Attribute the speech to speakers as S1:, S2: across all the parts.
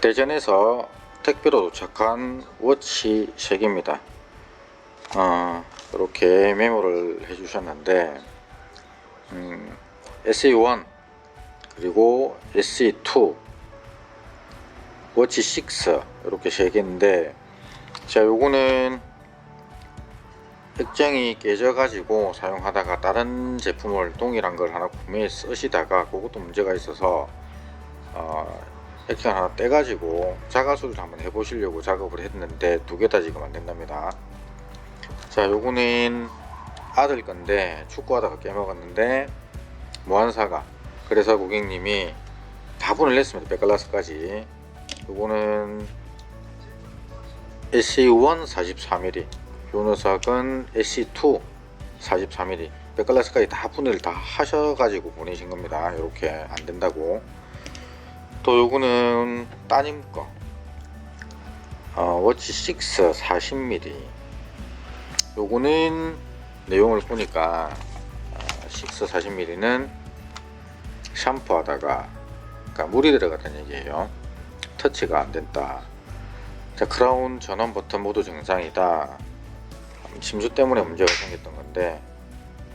S1: 대전에서 택배로 도착한 워치 3개입니다. 어, 이렇게 메모를 해주셨는데 음, SE1 그리고 SE2 워치 6 이렇게 3개인데 자 요거는 액정이 깨져가지고 사용하다가 다른 제품을 동일한 걸 하나 구매해 쓰시다가 그것도 문제가 있어서 어, 액정 하나 떼가지고 자가수를 한번 해보시려고 작업을 했는데 두 개 다 지금 안 된답니다. 자 요거는 아들 건데 축구하다가 깨먹었는데 무한사가 그래서 고객님이 다분을 냈습니다. 백글라스까지 요거는 SE1 43mm 요 녀석은 SE2 43mm 백글라스까지 다 분해를 다 하셔가지고 보내신 겁니다. 이렇게 안 된다고 또 요거는 따님 거. 어, 워치 6 40mm 요거는 내용을 보니까 어, 6 40mm는 샴푸하다가 그러니까 물이 들어갔다는 얘기예요. 터치가 안 된다. 자 크라운 전원 버튼 모두 정상이다. 침수 때문에 문제가 생겼던 건데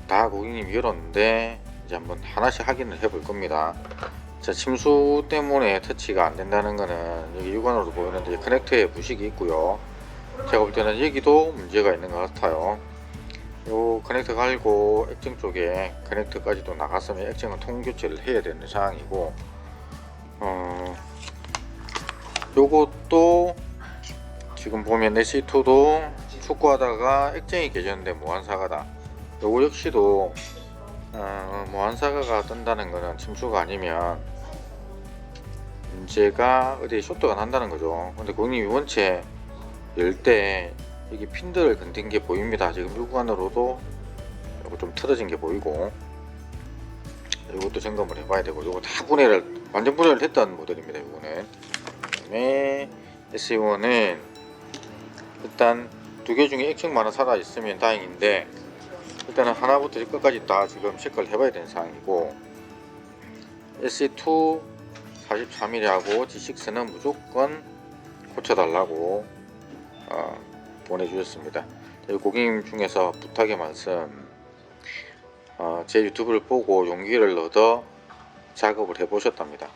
S1: 다 고객님이 열었는데 이제 한번 하나씩 확인을 해볼 겁니다 자 침수 때문에 터치가 안 된다는 거는 여기 육안으로 보이는데 커넥터에 부식이 있고요. 제가 볼 때는 여기도 문제가 있는 것 같아요. 요 커넥터 갈고 액정 쪽에 커넥터까지도 나갔으면 액정은 통교체를 해야 되는 상황이고 어 요것도 지금 보면 SE2도 축구하다가 액정이 깨졌는데 무한사가다. 요거 역시도 어, 무한사가가 뜬다는 거는 침수가 아니면 문제가 어디 쇼트가 난다는 거죠. 근데 고객님이 원체 열때 여기 핀들을 건든 게 보입니다. 지금 육안으로도 요거 좀 틀어진 게 보이고 이것도 점검을 해봐야 되고 요거 다 분해를 완전 분해를 했던 모델입니다 요거는. 그다음에 SE1은 일단 두 개 중에 하나 살아 있으면 다행인데 일단은 하나부터 끝까지 다 지금 체크를 해봐야 되는 상황이고 SE2 43mm하고 G6는 무조건 고쳐달라고 어, 보내주셨습니다. 저희 고객님 중에서 부탁의 말씀 어, 제 유튜브를 보고 용기를 얻어 작업을 해보셨답니다.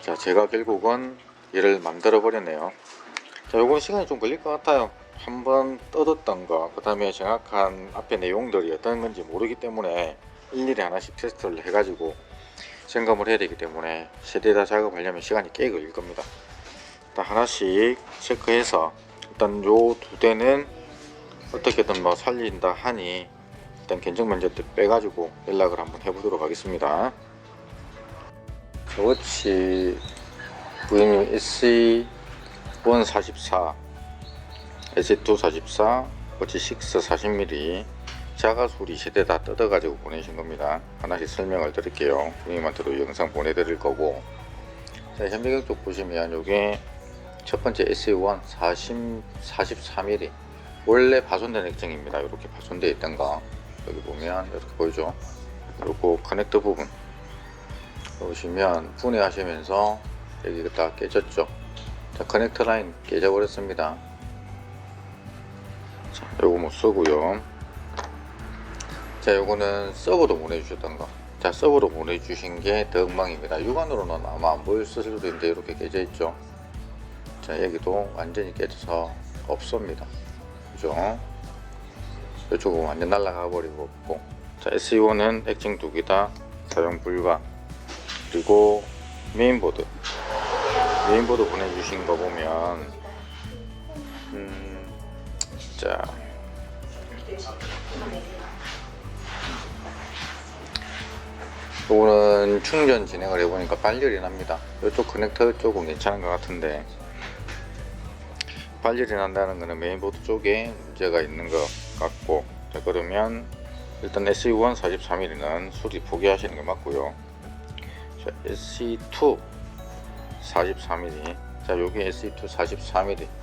S1: 자, 제가 결국은 얘를 만들어 버렸네요. 자, 요건 시간이 좀 걸릴 것 같아요. 한번 뜯었던 거, 그 다음에 정확한 앞에 내용들이 어떤 건지 모르기 때문에 일일이 하나씩 테스트를 해가지고 점검을 해야 되기 때문에 세대 다 작업하려면 시간이 꽤 걸릴 겁니다. 일단 하나씩 체크해서 일단 요 두 대는 어떻게든 뭐 살린다 하니 일단 견적 면제때 빼가지고 연락을 한번 해보도록 하겠습니다. 워치 VM SE 144 SE2 44 워치 6 40mm 자가수리 세대 다 뜯어가지고 보내신 겁니다. 하나씩 설명을 드릴게요. 고객님한테도 영상 보내드릴 거고 자, 현배경 쪽 보시면 요게 첫 번째 SE1 40, 43mm 원래 파손된 액정입니다. 이렇게 파손되어 있던 거 여기 보면 이렇게 보이죠? 그리고 커넥터 부분 보시면 분해하시면서 여기가 다 깨졌죠? 자, 커넥터 라인 깨져버렸습니다. 자, 요거 못 쓰고요. 자, 요거는 서버도 보내주셨던 거. 자, 서버로 보내주신 게더 엉망입니다. 육안으로는 아마 안 보일 수도 있는데 이렇게 깨져 있죠. 자, 여기도 완전히 깨져서 없습니다. 그죠? 이쪽은 완전 날아가 버리고 없고. 자, SE1은 액정 두 개 다 사용 불가. 그리고 메인보드. 메인보드 보내주신 거 보면, 음, 자, 요거는 충전 진행을 해보니까 발열이 납니다. 이쪽 커넥터 쪽은 괜찮은 것 같은데. 발열이 난다는 것은 메인보드 쪽에 문제가 있는 것 같고. 자 그러면 일단 SE1 43mm는 수리 포기하시는 게 맞고요. 자 SE2 43mm 자 요게 SE2 44mm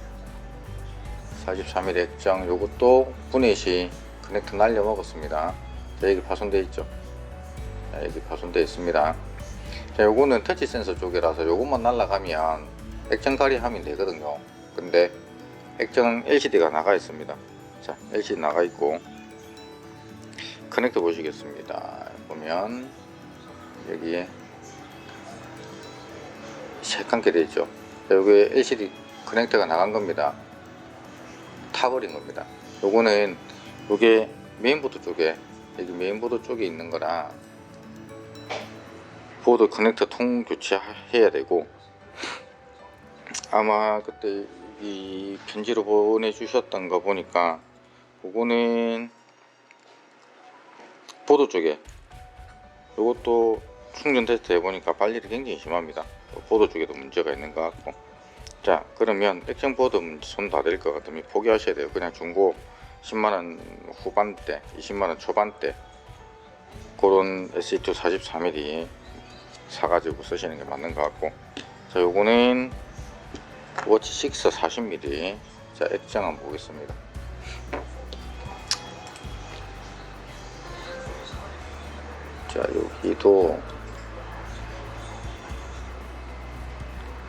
S1: 44mm 액정 요것도 분해시 커넥터 날려 먹었습니다. 자 여기 파손되어 있죠. 자, 여기 파손되어 있습니다. 자, 요거는 터치 센서 쪽이라서 요것만 날라가면 액정 가리하면 되거든요. 근데 액정 LCD가 나가 있습니다. 자, LCD 나가 있고 커넥터 보시겠습니다. 보면 여기에 색감게 되어 있죠. 자, 여기에 LCD 커넥터가 나간 겁니다. 타버린 겁니다. 요거는 요게 메인보드 쪽에 여기 메인보드 쪽에 있는 거라 보드 커넥터 통 교체해야 되고 아마 그때 이 편지로 보내주셨던 거 보니까 그거는 보드 쪽에 이것도 충전 테스트 해보니까 발열이 굉장히 심합니다 보드 쪽에도 문제가 있는 것 같고 자 그러면 액정 보드 손 다 될 것 같으면 포기하셔야 돼요. 그냥 중고 10만원 후반대 20만원 초반대 그런 SE2 44mm 사가지고 쓰시는 게 맞는 것 같고. 자 요거는 워치 6 40mm 자 액정 한번 보겠습니다. 자 여기도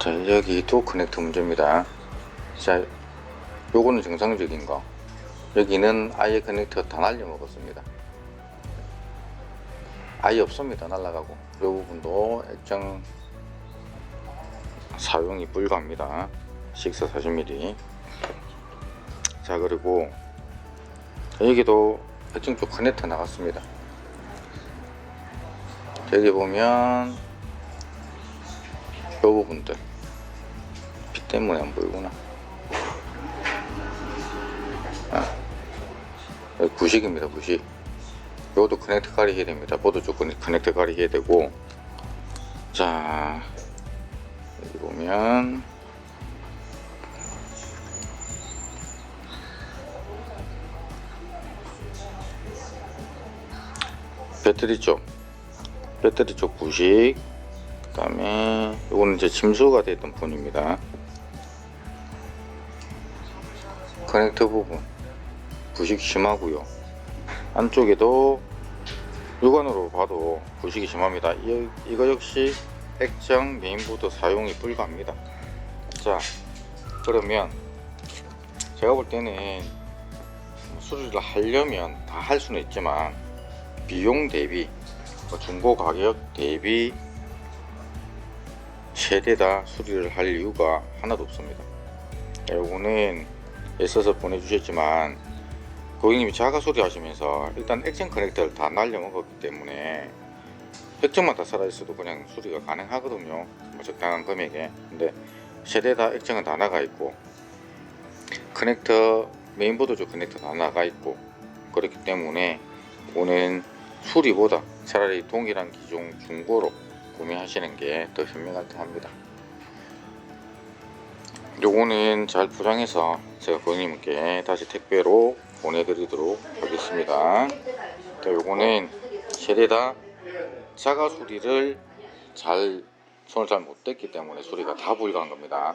S1: 자 여기도 커넥터 문제입니다. 자 요거는 정상적인 거. 여기는 아예 커넥터 다 날려 먹었습니다. 아예 없습니다 날라가고. 이 부분도 액정 사용이 불가합니다. 6 40mm 자 그리고 여기도 액정 쪽 커넥터 나갔습니다. 여기 보면 이 부분들. 빛 때문에 안 보이구나. 아, 여기 부식입니다 부식. 이것도 커넥터 가리 해야 됩니다. 보드 쪽 커넥터 가리 해야 되고. 자 여기 보면 배터리 쪽 배터리 쪽 부식. 그 다음에 이거는 이제 침수가 됐던 폰입니다 커넥터 부분 부식 심하고요. 안쪽에도 육안으로 봐도 부식이 심합니다. 이, 이거 역시 액정 메인보드 사용이 불가합니다. 자 그러면 제가 볼 때는 수리를 하려면 다 할 수는 있지만 비용 대비 뭐 중고 가격 대비 세대다 수리를 할 이유가 하나도 없습니다. 요거는 애써서 보내주셨지만 고객님이 자가 수리 하시면서 일단 액정 커넥터를 다 날려 먹었기 때문에 액정만 다 살아있어도 그냥 수리가 가능하거든요. 뭐 적당한 금액에. 근데 세대 다 액정은 다 나가 있고 커넥터 메인보드 쪽 커넥터 다 나가 있고 그렇기 때문에 오는 수리보다 차라리 동일한 기종 중고로 구매하시는 게 더 현명할 듯 합니다 요거는 잘 포장해서 제가 고객님께 다시 택배로 보내드리도록 하겠습니다. 자, 요거는 세대 다. 자가 수리를 잘 손을 잘 못 댔기 때문에 수리가 다 불가한 겁니다